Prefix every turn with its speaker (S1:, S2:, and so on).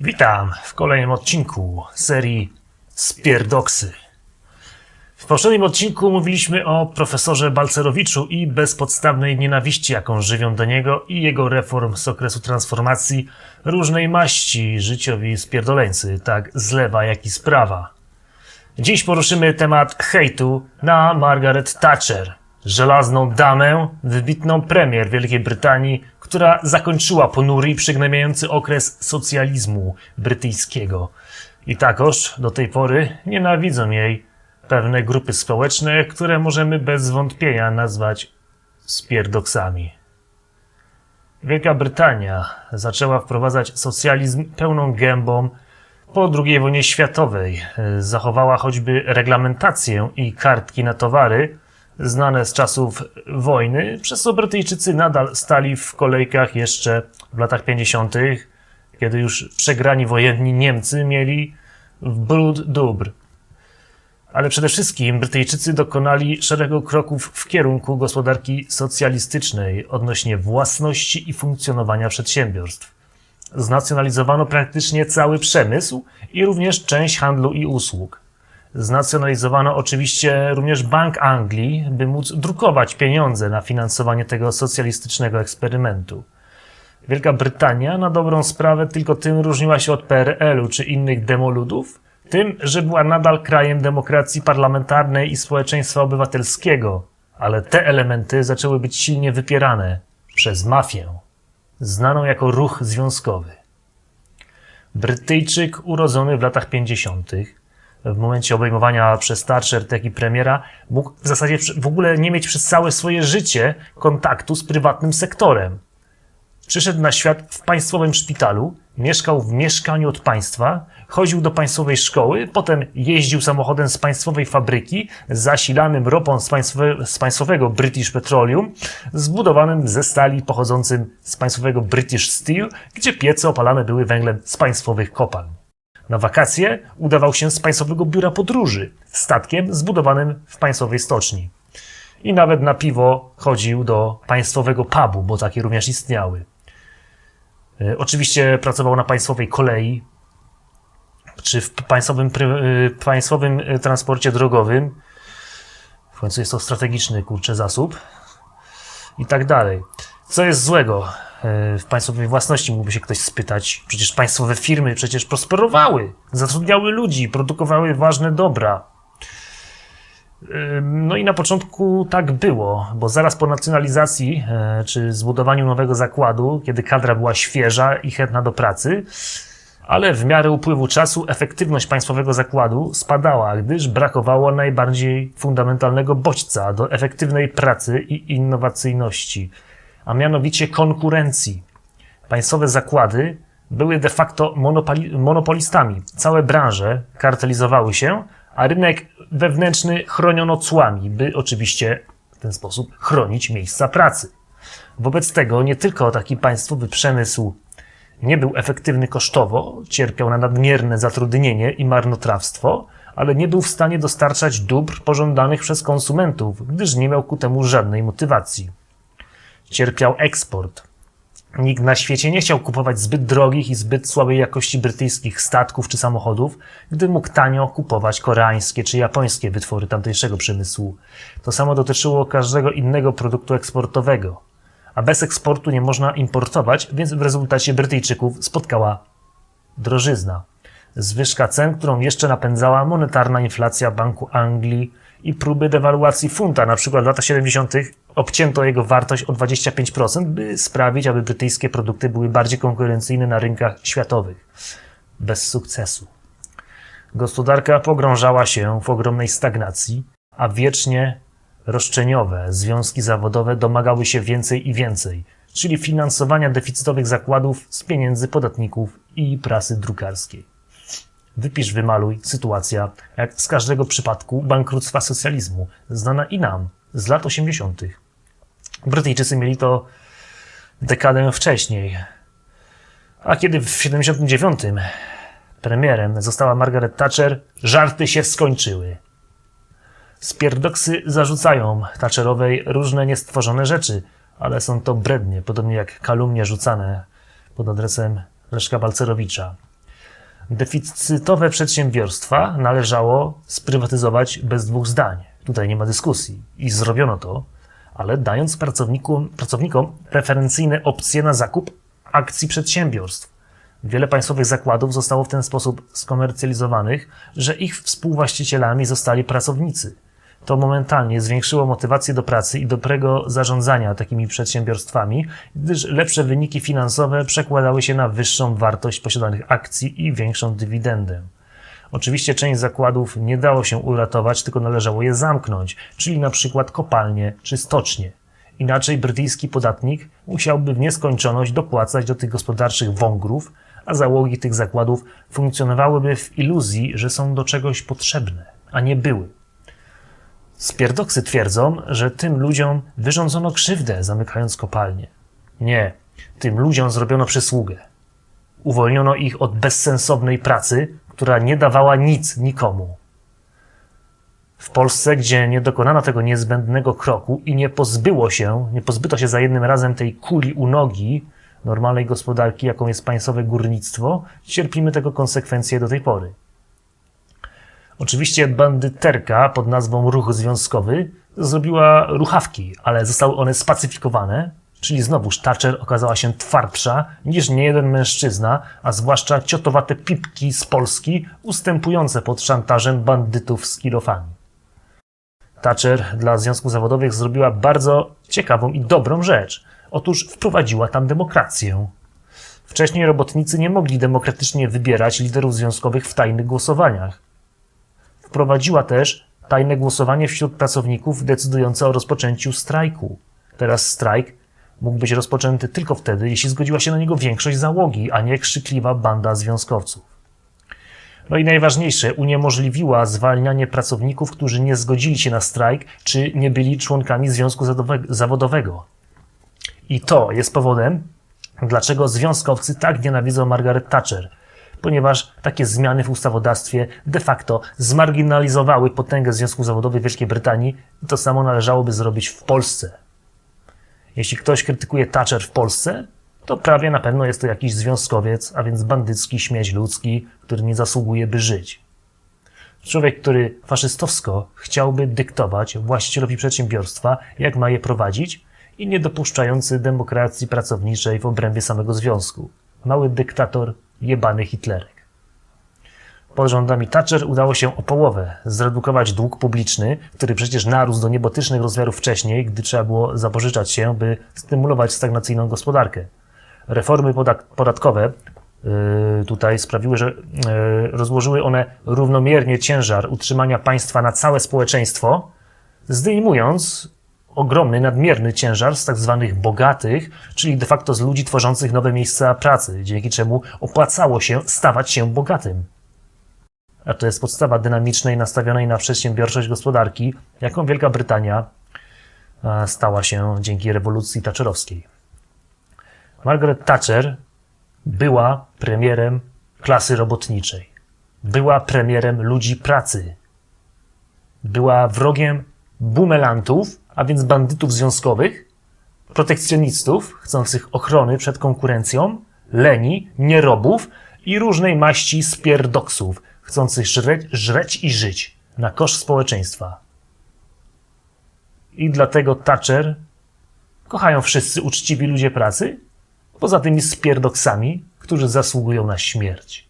S1: Witam w kolejnym odcinku serii Spierdoksy. W poprzednim odcinku mówiliśmy o profesorze Balcerowiczu i bezpodstawnej nienawiści, jaką żywią do niego i jego reform z okresu transformacji różnej maści życiowi spierdoleńcy, tak z lewa jak i z prawa. Dziś poruszymy temat hejtu na Margaret Thatcher, żelazną damę, wybitną premier Wielkiej Brytanii, która zakończyła ponury i przygnębiający okres socjalizmu brytyjskiego. I takoż do tej pory nienawidzą jej pewne grupy społeczne, które możemy bez wątpienia nazwać spierdoksami. Wielka Brytania zaczęła wprowadzać socjalizm pełną gębą po II wojnie światowej. Zachowała choćby reglamentację i kartki na towary znane z czasów wojny, przez co Brytyjczycy nadal stali w kolejkach jeszcze w latach 50., kiedy już przegrani wojenni Niemcy mieli w brud dóbr. Ale przede wszystkim Brytyjczycy dokonali szeregu kroków w kierunku gospodarki socjalistycznej odnośnie własności i funkcjonowania przedsiębiorstw. Znacjonalizowano praktycznie cały przemysł i również część handlu i usług. Znacjonalizowano oczywiście również Bank Anglii, by móc drukować pieniądze na finansowanie tego socjalistycznego eksperymentu. Wielka Brytania na dobrą sprawę tylko tym różniła się od PRL-u czy innych demoludów, tym, że była nadal krajem demokracji parlamentarnej i społeczeństwa obywatelskiego, ale te elementy zaczęły być silnie wypierane przez mafię, znaną jako ruch związkowy. Brytyjczyk urodzony w latach 50., w momencie obejmowania przez Thatcher taki premiera, mógł w zasadzie w ogóle nie mieć przez całe swoje życie kontaktu z prywatnym sektorem. Przyszedł na świat w państwowym szpitalu, mieszkał w mieszkaniu od państwa, chodził do państwowej szkoły, potem jeździł samochodem z państwowej fabryki, zasilanym ropą z, państwowe, z państwowego British Petroleum, zbudowanym ze stali pochodzącym z państwowego British Steel, gdzie piece opalane były węglem z państwowych kopalń. Na wakacje udawał się z państwowego biura podróży, statkiem zbudowanym w państwowej stoczni. I nawet na piwo chodził do państwowego pubu, bo takie również istniały. E, Oczywiście pracował na państwowej kolei, czy w państwowym, y, państwowym y, transporcie drogowym. W końcu jest to strategiczny, kurczę, zasób. I tak dalej. Co jest złego e, w państwowej własności, mógłby się ktoś spytać. Przecież państwowe firmy przecież prosperowały, zatrudniały ludzi, produkowały ważne dobra. No i na początku tak było, bo zaraz po nacjonalizacji e, czy zbudowaniu nowego zakładu, kiedy kadra była świeża i chętna do pracy, ale w miarę upływu czasu efektywność państwowego zakładu spadała, gdyż brakowało najbardziej fundamentalnego bodźca do efektywnej pracy i innowacyjności, a mianowicie konkurencji. Państwowe zakłady były de facto monopoli- monopolistami. Całe branże kartelizowały się, a rynek wewnętrzny chroniono cłami, by oczywiście w ten sposób chronić miejsca pracy. Wobec tego nie tylko taki państwowy przemysł nie był efektywny kosztowo, cierpiał na nadmierne zatrudnienie i marnotrawstwo, ale nie był w stanie dostarczać dóbr pożądanych przez konsumentów, gdyż nie miał ku temu żadnej motywacji. Cierpiał eksport. Nikt na świecie nie chciał kupować zbyt drogich i zbyt słabej jakości brytyjskich statków czy samochodów, gdy mógł tanio kupować koreańskie czy japońskie wytwory tamtejszego przemysłu. To samo dotyczyło każdego innego produktu eksportowego. A bez eksportu nie można importować, więc w rezultacie Brytyjczyków spotkała drożyzna. Zwyżka cen, którą jeszcze napędzała monetarna inflacja Banku Anglii i próby dewaluacji funta. Na przykład w latach 70. obcięto jego wartość o 25%, by sprawić, aby brytyjskie produkty były bardziej konkurencyjne na rynkach światowych. Bez sukcesu. Gospodarka pogrążała się w ogromnej stagnacji, a wiecznie roszczeniowe związki zawodowe domagały się więcej i więcej, czyli finansowania deficytowych zakładów z pieniędzy podatników i prasy drukarskiej. Wypisz, wymaluj sytuacja, jak z każdego przypadku bankructwa socjalizmu, znana i nam z lat 80. Brytyjczycy mieli to dekadę wcześniej. A kiedy w 79 premierem została Margaret Thatcher, żarty się skończyły. Spierdoksy zarzucają Thatcherowej różne niestworzone rzeczy, ale są to brednie, podobnie jak kalumnie rzucane pod adresem Leszka Balcerowicza. Deficytowe przedsiębiorstwa należało sprywatyzować bez dwóch zdań. Tutaj nie ma dyskusji. I zrobiono to, ale dając pracownikom, pracownikom preferencyjne opcje na zakup akcji przedsiębiorstw. Wiele państwowych zakładów zostało w ten sposób skomercjalizowanych, że ich współwłaścicielami zostali pracownicy. To momentalnie zwiększyło motywację do pracy i dobrego zarządzania takimi przedsiębiorstwami, gdyż lepsze wyniki finansowe przekładały się na wyższą wartość posiadanych akcji i większą dywidendę. Oczywiście część zakładów nie dało się uratować, tylko należało je zamknąć, czyli na przykład kopalnie czy stocznie. Inaczej brytyjski podatnik musiałby w nieskończoność dopłacać do tych gospodarczych wągrów, a załogi tych zakładów funkcjonowałyby w iluzji, że są do czegoś potrzebne, a nie były. Spierdoksy twierdzą, że tym ludziom wyrządzono krzywdę, zamykając kopalnie. Nie, tym ludziom zrobiono przysługę. Uwolniono ich od bezsensownej pracy, która nie dawała nic nikomu. W Polsce, gdzie nie dokonano tego niezbędnego kroku i nie pozbyło się, nie pozbyto się za jednym razem tej kuli u nogi normalnej gospodarki, jaką jest państwowe górnictwo, cierpimy tego konsekwencje do tej pory. Oczywiście bandyterka pod nazwą Ruch Związkowy zrobiła ruchawki, ale zostały one spacyfikowane, czyli znowuż Thatcher okazała się twardsza niż niejeden mężczyzna, a zwłaszcza ciotowate pipki z Polski ustępujące pod szantażem bandytów z kilofami. Thatcher dla związków zawodowych zrobiła bardzo ciekawą i dobrą rzecz. Otóż wprowadziła tam demokrację. Wcześniej robotnicy nie mogli demokratycznie wybierać liderów związkowych w tajnych głosowaniach. Wprowadziła też tajne głosowanie wśród pracowników decydujące o rozpoczęciu strajku. Teraz strajk mógł być rozpoczęty tylko wtedy, jeśli zgodziła się na niego większość załogi, a nie krzykliwa banda związkowców. No i najważniejsze, uniemożliwiła zwalnianie pracowników, którzy nie zgodzili się na strajk, czy nie byli członkami związku zawodowego. I to jest powodem, dlaczego związkowcy tak nienawidzą Margaret Thatcher, ponieważ takie zmiany w ustawodawstwie de facto zmarginalizowały potęgę związków zawodowych Wielkiej Brytanii i to samo należałoby zrobić w Polsce. Jeśli ktoś krytykuje Thatcher w Polsce, to prawie na pewno jest to jakiś związkowiec, a więc bandycki śmieć ludzki, który nie zasługuje, by żyć. Człowiek, który faszystowsko chciałby dyktować właścicielowi przedsiębiorstwa, jak ma je prowadzić, i niedopuszczający demokracji pracowniczej w obrębie samego związku. Mały dyktator, jebany Hitlerek. Pod rządami Thatcher udało się o połowę zredukować dług publiczny, który przecież narósł do niebotycznych rozmiarów wcześniej, gdy trzeba było zapożyczać się, by stymulować stagnacyjną gospodarkę. Reformy podatkowe yy, tutaj sprawiły, że yy, rozłożyły one równomiernie ciężar utrzymania państwa na całe społeczeństwo, zdejmując ogromny, nadmierny ciężar z tak zwanych bogatych, czyli de facto z ludzi tworzących nowe miejsca pracy, dzięki czemu opłacało się stawać się bogatym. A to jest podstawa dynamicznej, nastawionej na przedsiębiorczość gospodarki, jaką Wielka Brytania e, stała się dzięki rewolucji thatcherowskiej. Margaret Thatcher była premierem klasy robotniczej. Była premierem ludzi pracy. Była wrogiem bumelantów, a więc bandytów związkowych, protekcjonistów chcących ochrony przed konkurencją, leni, nierobów i różnej maści spierdoksów chcących żreć, żreć i żyć na koszt społeczeństwa. I dlatego Thatcher kochają wszyscy uczciwi ludzie pracy, poza tymi spierdoksami, którzy zasługują na śmierć.